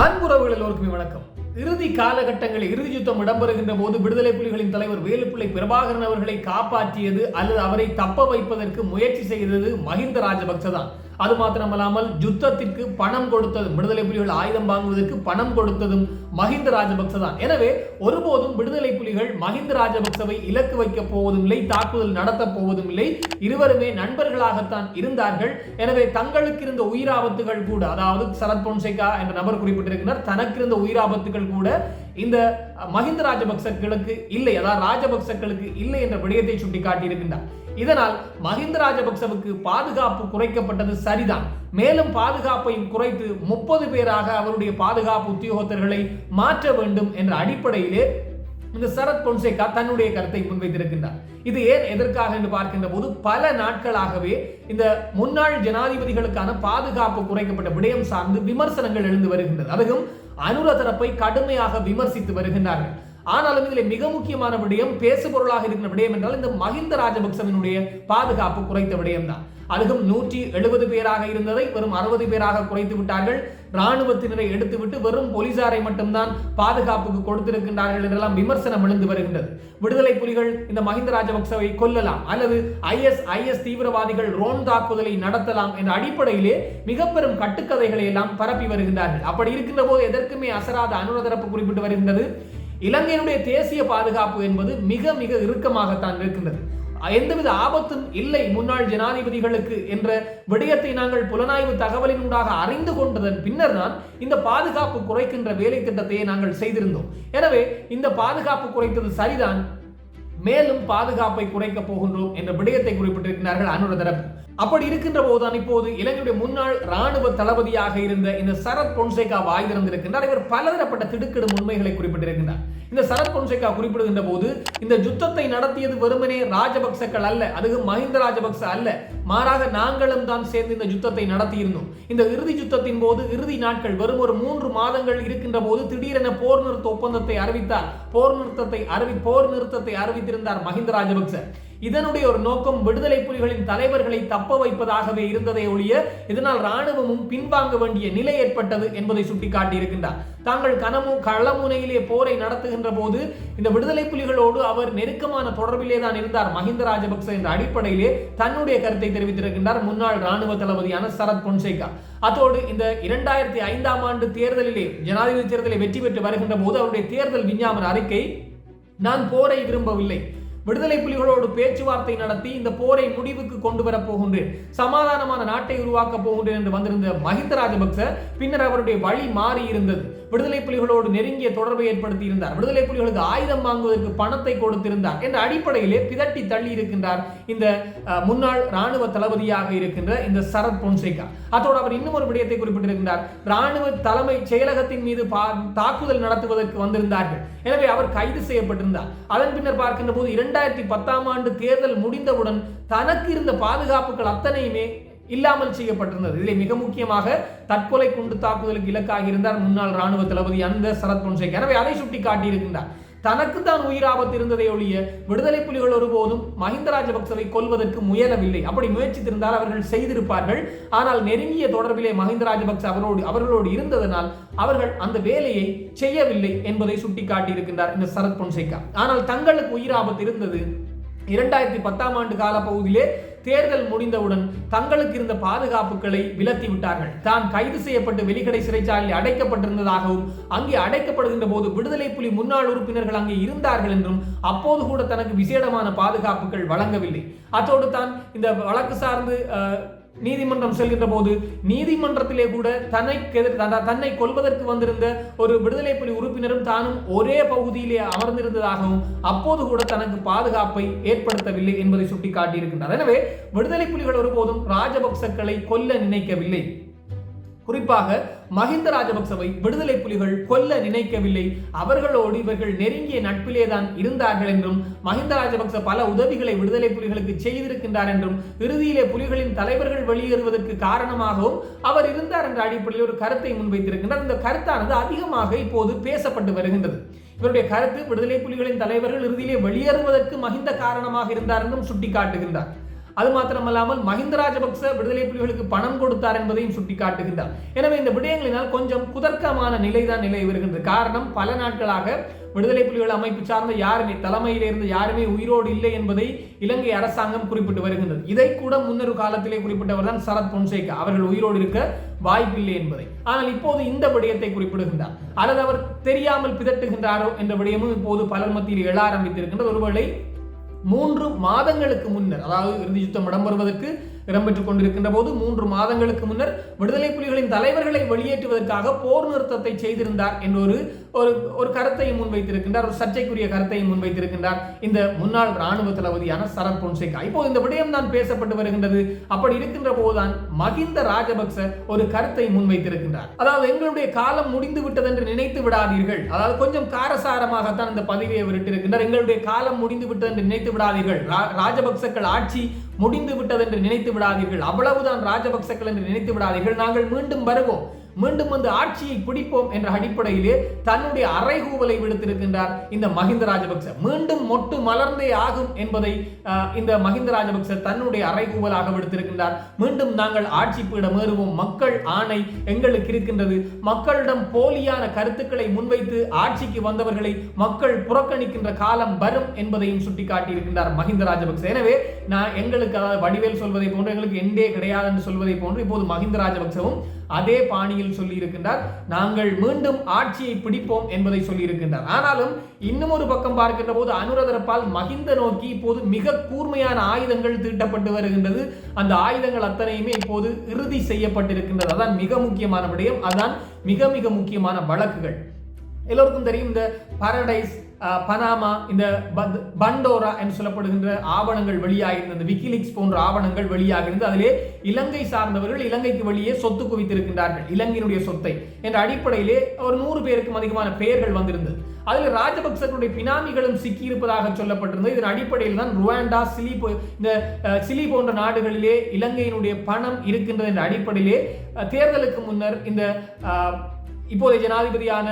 அன்புறவுகள் எல்லோருக்குமே வணக்கம். இறுதி காலகட்டங்களில் இறுதி யுத்தம் இடம்பெறுகின்ற போது விடுதலை புலிகளின் தலைவர் வேலுப்பிள்ளை பிரபாகரன் அவர்களை காப்பாற்றியது அல்லது அவரை தப்ப வைப்பதற்கு முயற்சி செய்தது மஹிந்த ராஜபக்ச தான் அது மாத்திரமல்லாமல் யுத்தத்திற்கு பணம் கொடுத்ததும் விடுதலை புலிகள் ஆயுதம் வாங்குவதற்கு பணம் கொடுத்ததும் மஹிந்த ராஜபக்ச தான். எனவே ஒருபோதும் விடுதலை புலிகள் மஹிந்த ராஜபக்சவை இலக்கு வைக்கப் போவதும் இல்லை தாக்குதல் நடத்தப் போவதும் இல்லை. இருவருமே நண்பர்களாகத்தான் இருந்தார்கள். எனவே தங்களுக்கு இருந்த உயிராபத்துகள் கூட அதாவது சரத் பொன்சேகா என்ற நபர் குறிப்பிட்டிருக்கிறார் தனக்கு இருந்த உயிராபத்துகள் கூட இந்த மஹிந்த ராஜபக்சர்களுக்கு இல்லை அதாவது ராஜபக்சர்களுக்கு இல்லை என்ற விடயத்தை சுட்டிக்காட்டியிருக்கின்றார். இதனால் மஹிந்த ராஜபக்சவுக்கு பாதுகாப்பு குறைக்கப்பட்டது சரிதான். மேலும் பாதுகாப்பையும் குறைத்து முப்பது பேராக அவருடைய பாதுகாப்பு உத்தியோகத்தர்களை மாற்ற வேண்டும் என்ற அடிப்படையிலே இந்த சரத் பொன்சேகா தன்னுடைய கருத்தை முன்வைத்திருக்கின்றார். இது ஏன் எதற்காக என்று பார்க்கின்ற போது பல நாட்களாகவே இந்த முன்னாள் ஜனாதிபதிகளுக்கான பாதுகாப்பு குறைக்கப்பட்ட விடயம் சார்ந்து விமர்சனங்கள் எழுந்து வருகின்றது. அதுவும் அனுர தரப்பை கடுமையாக விமர்சித்து வருகின்றார்கள். ஆனாலும் இதில் மிக முக்கியமான விடயம் பேசுபொருளாக இருக்கிற விடயம் என்றால் இந்த மஹிந்த ராஜபக்சவினுடைய பாதுகாப்பு குறைத்த விடயம் தான் அதுவும் நூற்றி எழுபது பேராக இருந்ததை வெறும் அறுபது பேராக குறைத்து விட்டார்கள். ராணுவத்தினரை எடுத்துவிட்டு வெறும் போலீசாரை மட்டும்தான் பாதுகாப்புக்கு கொடுத்திருக்கின்றார்கள் என்றெல்லாம் விமர்சனம் எழுந்து வருகின்றது. விடுதலை புலிகள் இந்த மஹிந்த ராஜபக்சவை கொல்லலாம் அல்லது ஐஎஸ் ஐஎஸ் தீவிரவாதிகள் ரோன் தாக்குதலை நடத்தலாம் என்ற அடிப்படையிலே மிக பெரும் கட்டுக்கதைகளை எல்லாம் பரப்பி வருகின்றார்கள். அப்படி இருக்கின்ற போது எதற்குமே அசராத அனுரதரப்பு குறிப்பிட்டு வருகின்றது. இலங்கையினுடைய தேசிய பாதுகாப்பு என்பது மிக மிக இறுக்கமாகத்தான் இருக்கின்றது. எந்தவித ஆபத்தும் இல்லை முன்னாள் ஜனாதிபதிகளுக்கு என்ற விடயத்தை நாங்கள் புலனாய்வு தகவலின் ஊடாக அறிந்து கொண்டதன் பின்னர் தான் இந்த பாதுகாப்பு குறைக்கின்ற வேலை திட்டத்தையே நாங்கள் செய்திருந்தோம். எனவே இந்த பாதுகாப்பு குறைத்தது சரிதான். மேலும் பாதுகாப்பை குறைக்க போகின்றோம் என்ற விடயத்தை குறிப்பிட்டிருக்கிறார்கள் அனுர தரப்பு அப்படி இருக்கின்ற போதுதான் இப்போது இலங்கையுடைய முன்னாள் ராணுவ தளபதியாக இருந்த இந்த சரத் பொன்சேகா வாய் திறந்திருக்கின்றார். இவர் பலதரப்பட்ட திடுக்கிடும் உண்மைகளை குறிப்பிட்டிருக்கின்றார். இந்த சரத் பொன்சேகா குறிப்பிடுகின்ற போது இந்த யுத்தத்தை நடத்தியது வெறுமனே ராஜபக்சக்கள் அல்ல அதுவும் மஹிந்த ராஜபக்ச அல்ல. மாறாக நாங்களும் தான் சேர்ந்து இந்த யுத்தத்தை நடத்தியிருந்தோம். இந்த இறுதி யுத்தத்தின் போது இறுதி நாட்கள் வரும் ஒரு மூன்று மாதங்கள் இருக்கின்ற போது திடீரென போர் நிறுத்த ஒப்பந்தத்தை அறிவித்தார். போர் நிறுத்தத்தை அறிவி போர் நிறுத்தத்தை அறிவித்திருந்தார் மஹிந்த ராஜபக்ச. இதனுடைய ஒரு நோக்கம் விடுதலை புலிகளின் தலைவர்களை தப்ப வைப்பதாகவே இருந்ததை ஒழிய இதனால் ராணுவமும் பின்வாங்க வேண்டிய நிலை ஏற்பட்டது என்பதை சுட்டிக்காட்டி இருக்கின்றார் தாங்கள் கனமு களமுனையிலே போரை நடத்துகின்ற போது இந்த விடுதலை புலிகளோடு அவர் நெருக்கமான தொடர்பிலே தான் இருந்தார். மஹிந்த ராஜபக்ச என்ற அடிப்படையிலே தன்னுடைய கருத்தை தெரிவித்திருக்கின்றார் முன்னாள் ராணுவ தளபதியான சரத் பொன்சேகா. அதோடு இந்த இரண்டாயிரத்தி ஐந்தாம் ஆண்டு தேர்தலிலே ஜனாதிபதி தேர்தலில் வெற்றி பெற்று வருகின்ற போது அவருடைய தேர்தல் விஞ்ஞாபன அறிக்கை நான் போரை விரும்பவில்லை. விடுதலை புலிகளோடு பேச்சுவார்த்தை நடத்தி இந்த போரை முடிவுக்கு கொண்டு வரப் போகின்றேன். சமாதானமான நாட்டை உருவாக்க போகின்றேன் என்று வந்திருந்த மஹிந்த ராஜபக்ச பின்னர் அவருடைய வழி மாறி இருந்தது விடுதலை புலிகளோடு நெருங்கிய தொடர்பை ஏற்படுத்தி இருந்தார் விடுதலை புலிகளுக்கு ஆயுதம் வாங்குவதற்கு பணத்தை கொடுத்திருந்தார் என்ற அடிப்படையிலே பிதட்டி தள்ளி இருக்கின்றார் இந்த முன்னாள் ராணுவ தளபதியாக இருக்கின்ற இந்த சரத் பொன்சேகா. அதோடு அவர் இன்னும் ஒரு விடயத்தை குறிப்பிட்டிருக்கின்றார். ராணுவ தலைமை செயலகத்தின் மீது தாக்குதல் நடத்துவதற்கு வந்திருந்தார்கள். எனவே அவர் கைது செய்யப்பட்டிருந்தார். அதன் பின்னர் பார்க்கின்ற போது இரண்டாயிரத்தி பத்தாம் ஆண்டு தேர்தல் முடிந்தவுடன் தனக்கு இருந்த பாதுகாப்புகள் அத்தனையுமே இல்லாமல் செய்யப்பட்டிருந்தது. இதில் மிக முக்கியமாக தற்கொலை குண்டு தாக்குதலுக்கு இலக்காக இருந்தார் முன்னாள் ராணுவ தளபதி அந்த சரத் பொன்சேகா எனவே அதை சுட்டி காட்டியிருக்கின்றார். தனக்கு தான் உயிராபத்து இருந்ததை ஒழிய விடுதலை புலிகள் ஒருபோதும் மஹிந்த ராஜபக்சவை கொல்வதற்கு முயலவில்லை. அப்படி முயற்சித்திருந்தால் அவர்கள் செய்திருப்பார்கள். ஆனால் நெருங்கிய தொடர்பிலே மஹிந்த ராஜபக்ச அவரோடு அவர்களோடு இருந்ததனால் அவர்கள் அந்த வேலையை செய்யவில்லை என்பதை சுட்டிக்காட்டியிருக்கின்றார் இந்த சரத் பொன்சேகா ஆனால் தங்களுக்கு உயிராபத்து இருந்தது இரண்டாயிரத்தி பத்தாம் ஆண்டு கால பகுதியிலே தேர்தல் முடிந்தவுடன் தங்களுக்கு இருந்த பாதுகாப்புகளை விலத்தி விட்டார்கள். தான் கைது செய்யப்பட்டு வெளிக்கடை சிறைச்சாலையில் அடைக்கப்பட்டிருந்ததாகவும் அங்கே அடைக்கப்படுகின்ற போது விடுதலை புலி முன்னாள் உறுப்பினர்கள் அங்கே இருந்தார்கள் என்றும் அப்போது கூட தனக்கு விசேடமான பாதுகாப்புகள் வழங்கவில்லை. அத்தோடு தான் இந்த வழக்கு சார்ந்து நீதிமன்றம் செல்கின்ற போது நீதிமன்றத்திலே கூட தன்னை தன்னை கொல்வதற்கு வந்திருந்த ஒரு விடுதலை புலி உறுப்பினரும் தானும் ஒரே பகுதியிலே அமர்ந்திருந்ததாகவும் அப்போது கூட தனக்கு பாதுகாப்பை ஏற்படுத்தவில்லை என்பதை சுட்டிக்காட்டியிருக்கின்றார். எனவே விடுதலை புலிகள் ஒருபோதும் ராஜபக்சக்களை கொல்ல நினைக்கவில்லை. குறிப்பாக மஹிந்த ராஜபக்சவை விடுதலை புலிகள் கொல்ல நினைக்கவில்லை. அவர்களோடு இவர்கள் நெருங்கிய நட்பிலே தான் இருந்தார்கள் என்றும் மஹிந்த ராஜபக்ச பல உதவிகளை விடுதலை புலிகளுக்கு செய்திருக்கின்றார் என்றும் இறுதியிலே புலிகளின் தலைவர்கள் வெளியேறுவதற்கு காரணமாகவும் அவர் இருந்தார் என்ற அடிப்படையில் ஒரு கருத்தை முன்வைத்திருக்கின்றார். இந்த கருத்தானது அதிகமாக இப்போது பேசப்பட்டு வருகின்றது. இவருடைய கருத்து விடுதலை புலிகளின் தலைவர்கள் இறுதியிலே வெளியேறுவதற்கு மஹிந்த காரணமாக இருந்தார் என்றும் சுட்டிக்காட்டுகின்றார். அது மாத்திரமல்லாமல் மஹிந்த ராஜபக்ச விடுதலை புலிகளுக்கு பணம் கொடுத்தார் என்பதையும் சுட்டிக்காட்டுகின்றார். எனவே இந்த விடயங்களினால் கொஞ்சம் குதர்க்கமான நிலைதான் நிலை வருகின்றது காரணம் பல நாட்களாக விடுதலை புலிகள் அமைப்பு சார்ந்த யாருமே தலைமையிலிருந்து யாருமே உயிரோடு இல்லை என்பதை இலங்கை அரசாங்கம் குறிப்பிட்டு வருகின்றது. இதை கூட முன்னொரு காலத்திலே குறிப்பிட்டவர் தான் சரத் பொன்சேகா. அவர்கள் உயிரோடு இருக்க வாய்ப்பில்லை என்பதை. ஆனால் இப்போது இந்த விடயத்தை குறிப்பிடுகின்றார். அல்லது அவர் தெரியாமல் பிதட்டுகின்றாரோ என்ற விடயமும் இப்போது பலர் மத்தியில் எழ ஆரம்பித்திருக்கின்றது. ஒருவேளை மூன்று மாதங்களுக்கு முன்னர் அதாவது இறுதி யுத்தம் இடம்பெறுவதற்கு இடம்பெற்றுக் கொண்டிருக்கின்ற போது மூன்று மாதங்களுக்கு முன்னர் விடுதலை புலிகளின் தலைவர்களை வெளியேற்றுவதற்காக போர் நிறுத்தத்தை செய்திருந்தார் என்ற ஒரு ஒரு ஒரு கருத்தையும் முன்வைத்திருக்கின்றார் ஒரு சர்ச்சைக்குரிய கருத்தையும் முன்வைத்திருக்கின்றார். இந்த முன்னாள் ராணுவ தளபதியான சரத் பொன்சேகா. இப்போ இந்த விடயம் தான் பேசப்பட்டு வருகின்றது. அப்படி இருக்கின்ற போதுதான் மகிந்த ராஜபக்ச ஒரு கருத்தை முன்வைத்திருக்கின்றார். அதாவது எங்களுடைய காலம் முடிந்து விட்டது என்று நினைத்து விடாதீர்கள். அதாவது கொஞ்சம் காரசாரமாகத்தான் இந்த பதவியை விட்டிருக்கின்றார் எங்களுடைய காலம் முடிந்து விட்டது என்று நினைத்து விடாதீர்கள். ராஜபக்சக்கள் ஆட்சி முடிந்து விட்டது என்று நினைத்து விடாதீர்கள். அவ்வளவுதான் ராஜபக்சக்கள் என்று நினைத்து விடாதீர்கள். நாங்கள் மீண்டும் வருவோம். மீண்டும் வந்து ஆட்சியை பிடிப்போம் என்ற அடிப்படையிலே தன்னுடைய அறைகூவலை விடுத்திருக்கின்றார் இந்த மஹிந்த ராஜபக்ச. மீண்டும் மொட்டு மலர்ந்தே ஆகும் என்பதை இந்த மஹிந்த ராஜபக்ச தன்னுடைய அறைகூவலாக விடுத்திருக்கின்றார். மீண்டும் நாங்கள் ஆட்சி பீடம் ஏறுவோம் மக்கள் ஆணை எங்களுக்கு இருக்கின்றது. மக்களிடம் போலியான கருத்துக்களை முன்வைத்து ஆட்சிக்கு வந்தவர்களை மக்கள் புறக்கணிக்கின்ற காலம் வரும் என்பதையும் சுட்டிக்காட்டியிருக்கின்றார் மஹிந்த ராஜபக்ச. எனவே நான் எங்களுக்கு அதாவது வடிவேல் சொல்வதை போன்று எங்களுக்கு எண்டே கிடையாது என்று சொல்வதை போன்று இப்போது மஹிந்த ராஜபக்சவும் அதே பாணியில் சொல்லி இருக்கின்றார் நாங்கள் மீண்டும் ஆட்சியை பிடிப்போம் என்பதை சொல்லியிருக்கின்றார். ஆனாலும் இன்னும் ஒரு பக்கம் பார்க்கின்ற போது அனுரதரப்பால் மகிந்த நோக்கி இப்போது மிக கூர்மையான ஆயுதங்கள் தீட்டப்பட்டு வருகின்றது. அந்த ஆயுதங்கள் அத்தனையுமே இப்போது இறுதி செய்யப்பட்டிருக்கின்றது. அதான் மிக முக்கியமான விடயம். அதான் மிக மிக முக்கியமான வழக்குகள். எல்லோருக்கும் தெரியும் இந்த பாரடைஸ் பனாமா இந்த பண்டோரா என்று சொல்லப்படுகின்ற ஆவணங்கள் வெளியாகிருந்தது இந்த விக்கிலிக்ஸ் போன்ற ஆவணங்கள் வெளியாகிருந்து அதிலே இலங்கை சார்ந்தவர்கள் இலங்கைக்கு வெளியே சொத்து குவித்திருக்கின்றார்கள். இலங்கையினுடைய சொத்தை. என்ற அடிப்படையிலே ஒரு நூறு பேருக்கும் அதிகமான பெயர்கள் வந்திருந்தது. அதில் ராஜபக்சர்களுடைய பினாமிகளும் சிக்கியிருப்பதாக சொல்லப்பட்டிருந்தது. இதன் அடிப்படையில் தான் ருவாண்டா சிலி இந்த சிலி போன்ற நாடுகளிலே இலங்கையினுடைய பணம் இருக்கின்றது என்ற அடிப்படையிலே தேர்தலுக்கு முன்னர் இந்த இப்போதைய ஜனாதிபதியான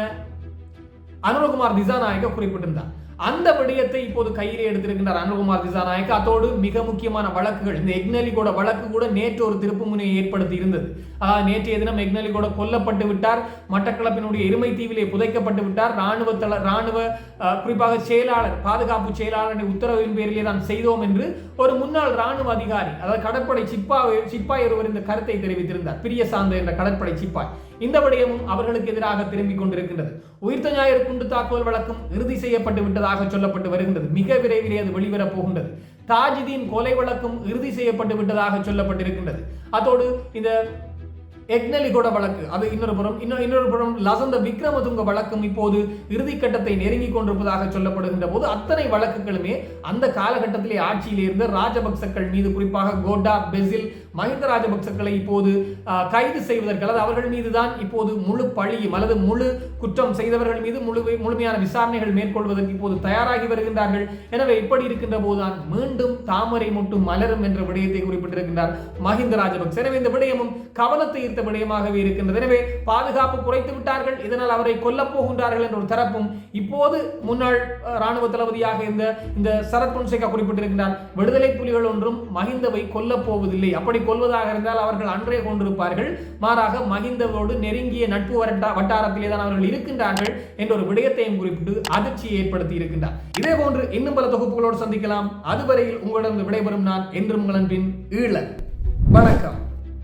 அனுரகுமார் திசாநாயக குறிப்பிட்டிருந்தார். அந்த விடயத்தை இப்போது கையிலே எடுத்திருக்கின்றார் அனுகுமார் திசாநாயக் அதோடு மிக முக்கியமான வழக்குகள். இந்த எக்னலிகோட வழக்கு கூட நேற்று ஒரு திருப்பு முனையை ஏற்படுத்தி இருந்தது நேற்றைய தினம் எக்னலிகோட கொல்லப்பட்டு விட்டார். மட்டக்களப்பினுடைய எருமை தீவிலே புதைக்கப்பட்டு விட்டார். ராணுவ தள ராணுவ குறிப்பாக செயலாளர் பாதுகாப்பு செயலாளரின் உத்தரவின் பேரிலே தான் செய்தோம் என்று ஒரு முன்னாள் ராணுவ அதிகாரி அதாவது கடற்படை சிப்பாய் சிப்பாய் ஒருவர் இந்த கருத்தை தெரிவித்திருந்தார். பிரிய சார்ந்த என்ற கடற்படை சிப்பாய். இந்த விடயமும் அவர்களுக்கு எதிராக திரும்பிக் கொண்டிருக்கின்றது. உயிர்த்த ஞாயிறு குண்டு தாக்குதல் வழக்கம் இறுதி செய்யப்பட்டு விட்டதாக சொல்லப்பட்டு வருகின்றது. மிக விரைவிலே அது வெளிவரப் போகின்றது. தாஜிதீன் கொலை வழக்கும் இறுதி செய்யப்பட்டு விட்டதாக சொல்லப்பட்டிருக்கின்றது. அதோடு இந்த எக்னலிகோட வழக்கு அது இன்னொரு புறம் இன்னொரு இன்னொரு புறம் லசந்த விக்ரமதுங்க வழக்கும் இப்போது இறுதிக்கட்டத்தை நெருங்கி கொண்டிருப்பதாக சொல்லப்படுகின்ற போது அத்தனை வழக்குகளுமே அந்த காலகட்டத்திலே ஆட்சியில் இருந்த ராஜபக்சக்கள் மீது குறிப்பாக கோட்டா பெசில் மஹிந்த ராஜபக்சக்களை இப்போது கைது செய்வதற்கு அல்லது அவர்கள் மீது தான் இப்போது முழு பழியும் அல்லது முழு குற்றம் செய்தவர்கள் மீது முழு முழுமையான விசாரணைகள் மேற்கொள்வதற்கு இப்போது தயாராகி வருகின்றார்கள். எனவே இப்படி இருக்கின்ற போதுதான் மீண்டும் தாமரை மட்டும் மலரும் என்ற விடயத்தை குறிப்பிட்டிருக்கின்றார் மஹிந்த ராஜபக்ச எனவே இந்த விடயமும் கவனத்தை ஈர்த்த விடயமாகவே இருக்கின்றது. எனவே பாதுகாப்பு குறைத்து விட்டார்கள் இதனால் அவரை கொல்லப் போகின்றார்கள் என்ற ஒரு தரப்பும் இப்போது முன்னாள் ராணுவ தளபதியாக இருந்த இந்த சரத் பொன்சேகா குறிப்பிட்டிருக்கின்றார் விடுதலை புலிகள் ஒன்றும் மஹிந்தவை கொல்லப் போவதில்லை. அப்படி கொள்வதாக இருந்தால் அவர்கள் அன்றே கொண்டிருப்பார்கள். மாறாக மகிந்தவோடு நெருங்கிய நட்பு வரட்டா வட்டாரத்திலே தான் அவர்கள் இருக்கின்றார்கள் என்ற ஒரு விடயத்தையும் குறிப்பிட்டு அதிர்ச்சியை ஏற்படுத்தி இருக்கின்றார். இதே போன்று இன்னும் பல தொகுப்புகளோடு சந்திக்கலாம். அதுவரையில் உங்களிடம் விடைபெறும் நான் என்றும் உங்கள் அன்பின் ஈழ வணக்கம்.